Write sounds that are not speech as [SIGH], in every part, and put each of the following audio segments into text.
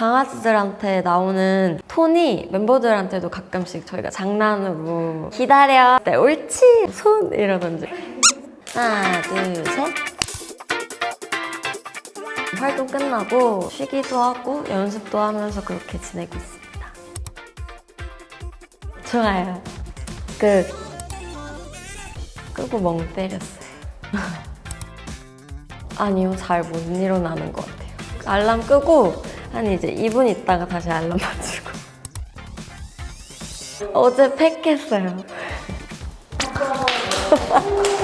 강아지들한테 나오는 톤이 멤버들한테도 가끔씩 저희가 장난으로 기다려 네, 옳지! 손! 이러던지. 하나 둘셋. 활동 끝나고 쉬기도 하고 연습도 하면서 그렇게 지내고 있습니다. 좋아요. 끝. 끄고 멍 때렸어요. [LAUGHS] 아니요 잘 못 일어나는 것 같아요. 알람 끄고 한 이제 2분 있다가 다시 알람 맞추고. 어제 팩했어요. [LAUGHS]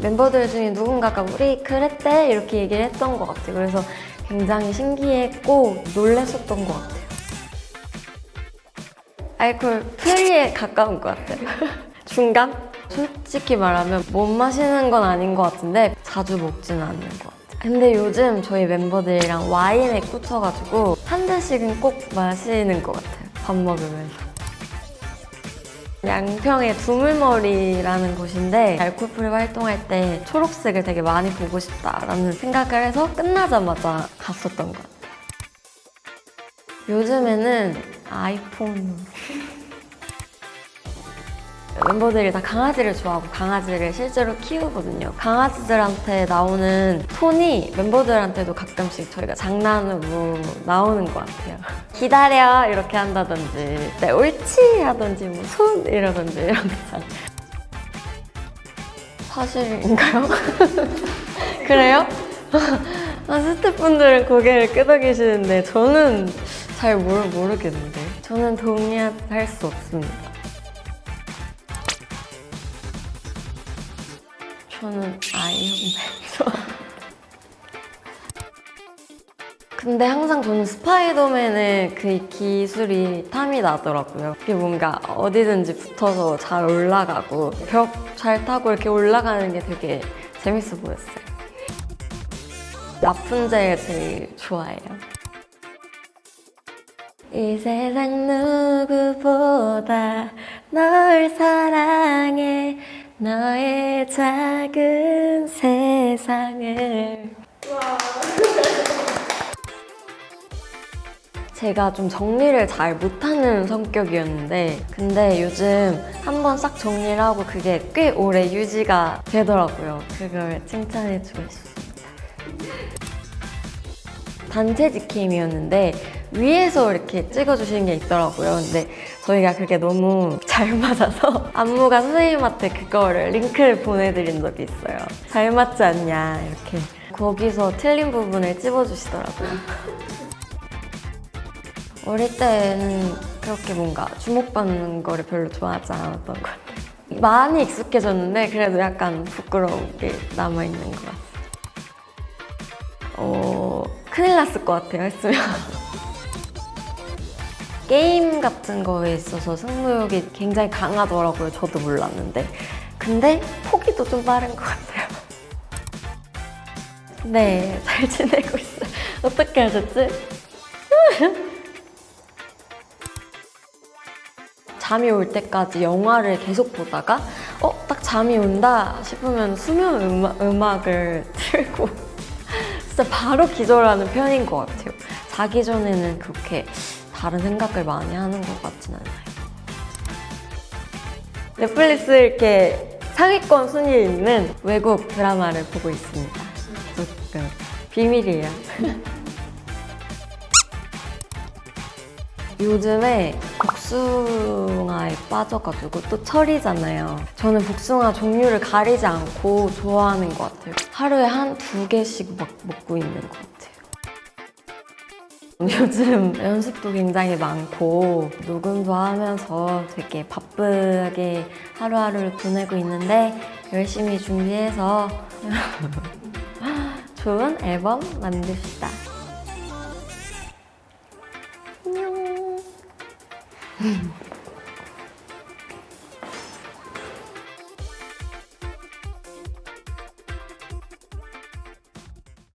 멤버들 중에 누군가가 우리 그랬대? 이렇게 얘기를 했던 것 같아요. 그래서 굉장히 신기했고 놀랬었던 것 같아요. 알콜 프리에 가까운 것 같아요. [LAUGHS] 중간? 솔직히 말하면 못 마시는 건 아닌 것 같은데 자주 먹지는 않는 것 같아요. 근데 요즘 저희 멤버들이랑 와인에 꽂혀가지고 한 잔씩은 꼭 마시는 것 같아요. 밥 먹으면서. 양평의 두물머리라는 곳인데 알코프리 활동할 때 초록색을 되게 많이 보고 싶다라는 생각을 해서 끝나자마자 갔었던 것 같아요. 요즘에는 아이폰 멤버들이 다 강아지를 좋아하고 강아지를 실제로 키우거든요. 강아지들한테 나오는 톤이 멤버들한테도 가끔씩 저희가 장난으로 나오는 것 같아요. 기다려 이렇게 한다든지, 네 옳지 하든지, 뭐 손 이러든지 이런 거. 사실인가요? [LAUGHS] 그래요? 아, 스태프분들은 고개를 끄덕이시는데 저는 잘 모르, 모르겠는데 저는 동의할 수 없습니다. 저는 아이언맨. [LAUGHS] 근데 항상 저는 스파이더맨의 그 기술이 탐이 나더라고요. 그게 뭔가 어디든지 붙어서 잘 올라가고 벽 잘 타고 이렇게 올라가는 게 되게 재밌어 보였어요. 라푼젤 제일 좋아해요. 이 세상 누구보다 널 사랑해 너의 작은 세상을. [LAUGHS] 제가 좀 정리를 잘 못하는 성격이었는데 근데 요즘 한번 싹 정리를 하고 그게 꽤 오래 유지가 되더라고요. 그걸 칭찬해주고 싶습니다. 단체 직캠이었는데 위에서 이렇게 찍어주시는 게 있더라고요. 근데 저희가 그게 너무 [LAUGHS] 잘 맞아서 안무가 선생님한테 그거를 링크를 보내드린 적이 있어요. 잘 맞지 않냐 이렇게 거기서 틀린 부분을 찝어주시더라고요. 어릴 때는 그렇게 뭔가 주목받는 거를 별로 좋아하지 않았던 것 같아요. 많이 익숙해졌는데 그래도 약간 부끄러운 게 남아있는 것 같아요. 어, 큰일 났을 것 같아요, 했으면. 게임 같은 거에 있어서 승부욕이 굉장히 강하더라고요. 저도 몰랐는데. 근데 포기도 좀 빠른 것 같아요. [LAUGHS] 네, 잘 지내고 있어요. [LAUGHS] 어떻게 하셨지? [LAUGHS] 잠이 올 때까지 영화를 계속 보다가 어, 딱 잠이 온다 싶으면 수면 음악, 음악을 틀고 진짜 바로 기절하는 편인 것 같아요. 자기 전에는 그렇게 다른 생각을 많이 하는 것 같진 않아요. 넷플릭스 이렇게 상위권 순위에 있는 외국 드라마를 보고 있습니다. 조금 비밀이에요. [LAUGHS] 요즘에 복숭아에 빠져가지고 또 철이잖아요. 저는 복숭아 종류를 가리지 않고 좋아하는 것 같아요. 하루에 한 두 개씩 막 먹고 있는 것 같아요. 요즘 연습도 굉장히 많고 녹음도 하면서 되게 바쁘게 하루하루를 보내고 있는데 열심히 준비해서 [LAUGHS] 좋은 앨범 만듭시다. 안녕.